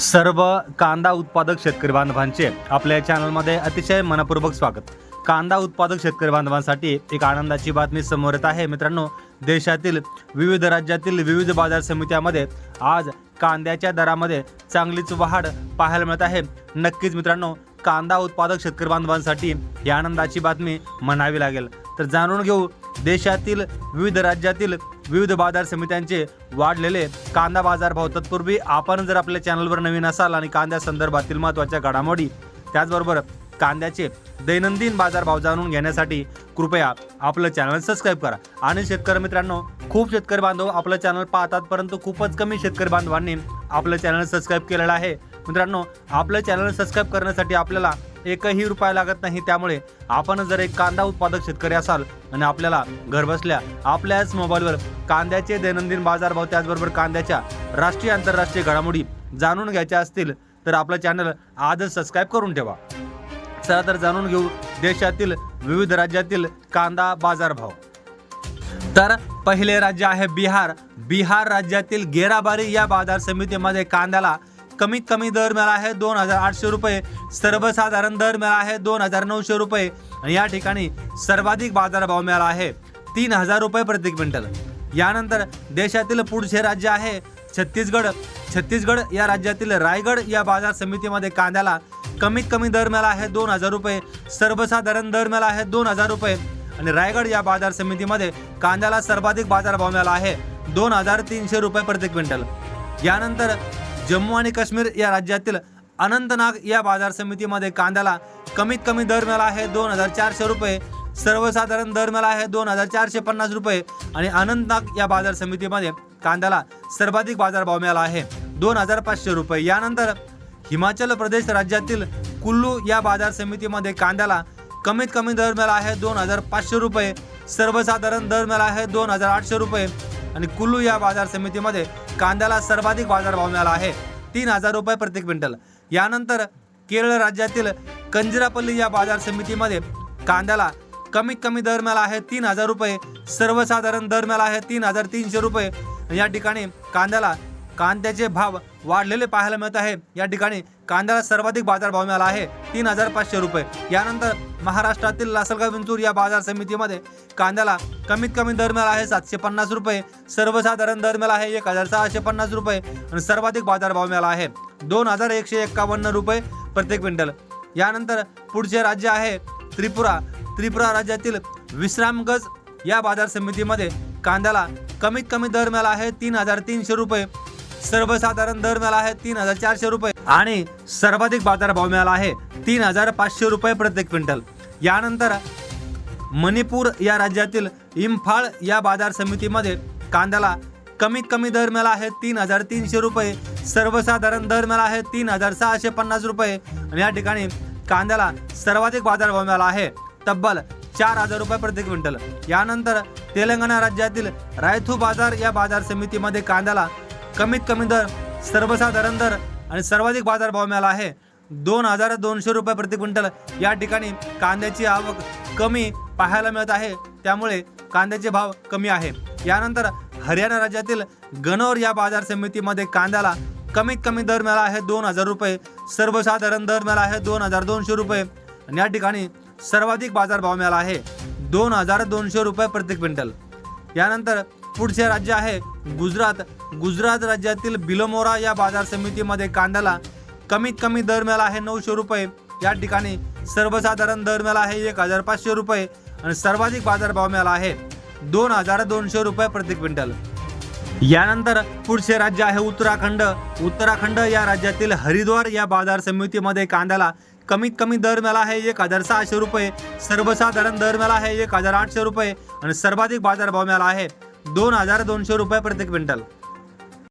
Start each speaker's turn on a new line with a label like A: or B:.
A: सर्व कांदा उत्पादक शेतकरी बांधवांचे आपल्या चॅनलमध्ये अतिशय मनपूर्वक स्वागत. कांदा उत्पादक शेतकरी बांधवांसाठी एक आनंदाची बातमी समोर येत आहे. मित्रांनो देशातील विविध राज्यातील विविध बाजार समित्यामध्ये आज कांद्याच्या दरामध्ये चांगलीच वाढ पाहायला मिळत आहे. नक्कीच मित्रांनो कांदा उत्पादक शेतकरी बांधवांसाठी ही आनंदाची बातमी म्हणावी लागेल. तर जाणून घेऊ देशातील विविध राज्यातील विविध बाजार समित्यांचे वाढलेले कांदा बाजार भाव. तत्पूर्वी आपण जर आपल्या चॅनलवर नवीन असाल आणि कांद्या संदर्भातील महत्त्वाच्या घडामोडी त्याचबरोबर कांद्याचे दैनंदिन बाजार भाव जाणून घेण्यासाठी कृपया आपलं चॅनल सबस्क्राईब करा. आणि शेतकरी मित्रांनो खूप शेतकरी बांधव आपलं चॅनल पाहतात परंतु खूपच कमी शेतकरी बांधवांनी आपलं चॅनल सबस्क्राईब केलेलं आहे. मित्रांनो आपलं चॅनल सबस्क्राईब करण्यासाठी आपल्याला एकही रुपया लागत नाही. त्यामुळे आपण जर एक कांदा उत्पादक शेतकरी असाल आणि आपल्याला घरबसल्या आपल्याच मोबाईलवर कांद्याचे दैनंदिन बाजारभाव त्याचबरोबर कांद्याच्या राष्ट्रीय आंतरराष्ट्रीय घडामोडी जाणून घ्यायच्या असतील तर आपलं चॅनल आजच सबस्क्राईब करून ठेवा. चला तर जाणून घेऊ देशातील विविध राज्यातील कांदा बाजारभाव. तर पहिले राज्य आहे बिहार. बिहार राज्यातील गेराबारी या बाजार समितीमध्ये कांद्याला कमीत कमी दर मिळाला आहे दोन हजार आठशे रुपये. सर्वसाधारण दर मिळाला आहे दोन हजार नऊशे रुपये. आणि या ठिकाणी सर्वाधिक बाजारभाव मिळाला आहे तीन हजार रुपये प्रति क्विंटल. यानंतर देशातील पुढचे राज्य आहे छत्तीसगड. छत्तीसगड या राज्यातील रायगड या बाजार समितीमध्ये कांद्याला कमीत कमी दर मिळाला आहे दोन हजार रुपये. सर्वसाधारण दर मिळाला आहे दोन हजार रुपये. आणि रायगड या बाजार समितीमध्ये कांद्याला सर्वाधिक बाजारभाव मिळाला आहे दोन हजार तीनशे रुपये प्रति क्विंटल. यानंतर जम्मू आणि काश्मीर या राज्यातील अनंतनाग या बाजार समितीमध्ये कांद्याला कमीत कमी दर मिळाला आहे दोन हजार चारशे रुपये सर्वसाधारण दर मिळाला आहे दोन हजार चारशे पन्नास रुपये आणि अनंतनाग या बाजार समितीमध्ये कांद्याला सर्वाधिक बाजारभाव मिळाला आहे दोन हजार पाचशे रुपये. यानंतर हिमाचल प्रदेश राज्यातील कुल्लू या बाजार समितीमध्ये कांद्याला कमीत कमी दर मिळाला आहे दोन हजार पाचशे रुपये सर्वसाधारण दर मिळाला आहे दोन हजार आठशे रुपये आणि कुल्लू या बाजार समितीमध्ये कांद्याला सर्वाधिक बाजारभाव मिळाला आहे. तीन हजार रुपये प्रति क्विंटल. यानंतर केरळ राज्यातील कंजिरापल्ली या बाजार समितीमध्ये कांद्याला कमीत कमी दर मिळाला आहे तीन हजार रुपये सर्वसाधारण दर मिळाला आहे तीन हजार तीनशे रुपये. या ठिकाणी कांद्याला कांद्याचे भाव वाढलेले पाहायला मिळत आहे. या ठिकाणी कांद्याला सर्वाधिक बाजारभाव मिळाला आहे. तीन हजार पाचशे रुपये. यानंतर महाराष्ट्रातील लासलगाव विंचूर या बाजार समितीमध्ये कांद्याला कमीत कमी दर मिळाला आहे सातशे पन्नास रुपये. सर्वसाधारण दर मिळाला आहे एक हजार सहाशे पन्नास रुपये आणि सर्वाधिक बाजारभाव मिळाला आहे. दोन हजार एकशे एक्कावन्न रुपये प्रत्येक क्विंटल. यानंतर पुढचे राज्य आहे त्रिपुरा. त्रिपुरा राज्यातील विश्रामगज या बाजार समितीमध्ये कांद्याला कमीत कमी दर मिळाला आहे तीन हजार तीनशे रुपये. सर्वसाधारण दर मिळाला आहे तीन हजार चारशे रुपये आणि सर्वाधिक बाजारभाव मिळाला आहे तीन हजार पाचशे रुपये प्रत्येक क्विंटल. यानंतर मणिपूर या राज्यातील इम्फाळ या बाजार समितीमध्ये कांद्याला कमीत कमी दर मिळाला आहे तीन हजार तीनशे रुपये सर्वसाधारण दर मिळाला आहे तीन हजार सहाशे पन्नास रुपये आणि या ठिकाणी कांद्याला सर्वाधिक बाजारभाव मिळाला आहे तब्बल चार हजार रुपये प्रति क्विंटल. यानंतर तेलंगणा राज्यातील रायथू बाजार या बाजार समितीमध्ये कांद्याला कमीत कमी दर सर्वसाधारण दर आणि सर्वाधिक बाजारभाव मिळाला आहे. दोन हजार दोनशे रुपये प्रति क्विंटल या ठिकाणी कांद्याची आवक कमी पाहायला मिळत आहे. त्यामुळे कांद्याचे भाव कमी आहे. यानंतर हरियाणा राज्यातील गनौर या बाजार समितीमध्ये कांद्याला कमीत कमी दर मिळाला आहे. दोन हजार रुपये सर्वसाधारण दर मिळाला आहे. दोन हजार दोनशे रुपये. आणि या ठिकाणी सर्वाधिक बाजारभाव मिळाला आहे. दोन हजार दोनशे रुपये प्रति क्विंटल. यानंतर पुढचे राज्य आहे गुजरात. गुजरात राज्यातील बिलोमोरा या बाजार समितीमध्ये कांद्याला कमीत कमी दर मिळाला आहे नऊशे रुपये. या ठिकाणी सर्वसाधारण दर मिळाला आहे एक हजार पाचशे रुपये आणि सर्वाधिक बाजारभाव मिळाला आहे दोन हजार दोनशे रुपये प्रति क्विंटल. यानंतर पुढचे राज्य आहे उत्तराखंड. उत्तराखंड या राज्यातील हरिद्वार या बाजार समितीमध्ये कांद्याला कमीत कमी दर मिळाला आहे एक हजार सहाशे रुपये. सर्वसाधारण दर मिळाला आहे एक हजार आठशे रुपये. आणि सर्वाधिक बाजारभाव मिळाला आहे दोन हजार दोनशे रुपये प्रति क्विंटल.